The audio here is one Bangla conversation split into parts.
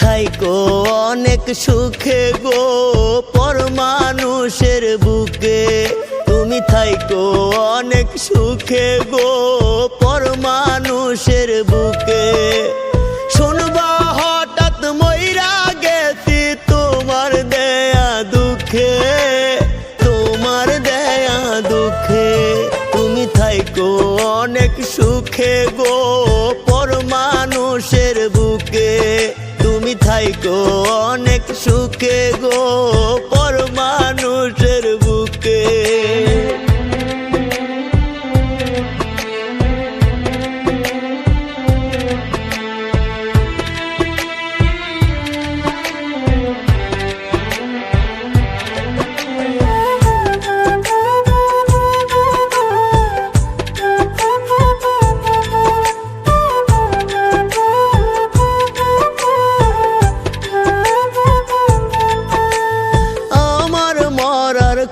থাইকো অনেক সুখে গো পর মানুষের বুকে। তুমি থাইকো অনেক সুখে গো পর মানুষের বুকে। শুনবা হঠাৎ মইরা গেছি তোমার দেয়া দুঃখে, তোমার দেয়া দুঃখে। তুমি থাইকো অনেক সুখে গো তুমি গো অনেক সুখে গো পর মানুষের বুকে।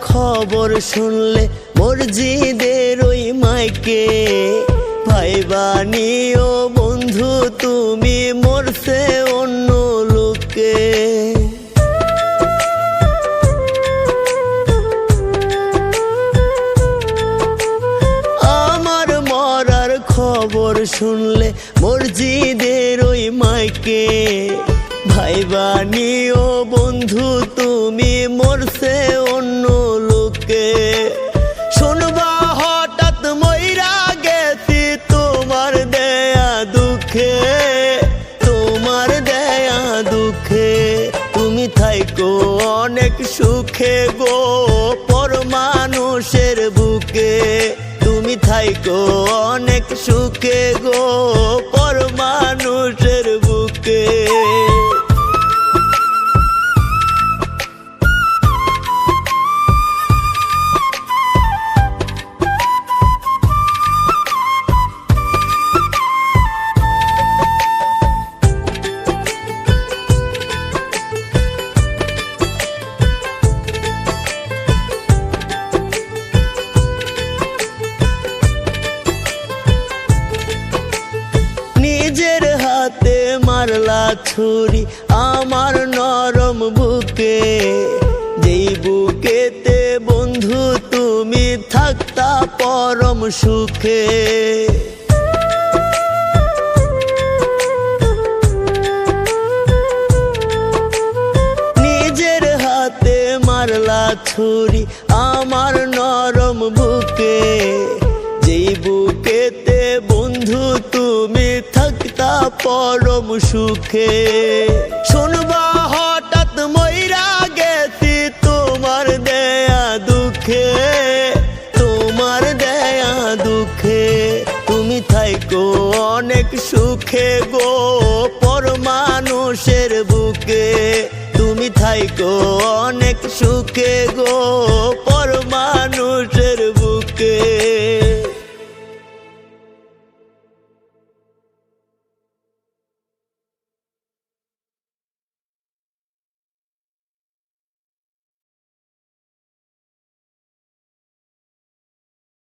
খবর শুনলে মসজিদের ওই মাইকে ভাই বানিও বন্ধু তুমি মরছে অন্য লোকে। আমার মরার খবর শুনলে মসজিদের ওই মাইকে ভাই বানিও বন্ধু তুমি মরছে দুঃখে, তোমার দেয়া দুঃখে, তুমি থাইকো অনেক সুখে গো। পর মানুষের বুকে, তুমি থাইকো অনেক সুখে গো। ছুরি আমার নরম বুকে। যেই বুকেতে বন্ধু তুমি থাকতা পরম সুখে। নিজের হাতে মারলা ছুরি আমার নরম বুকে। পরম সুখে। শুনবা, হঠাৎ মইরা গেছি তোমার দেয়া দুঃখে। তোমার দেয়া দুঃখে তুমি থাইকো অনেক সুখে গো পর মানুষের বুকে। তুমি থাইকো অনেক সুখে গো পর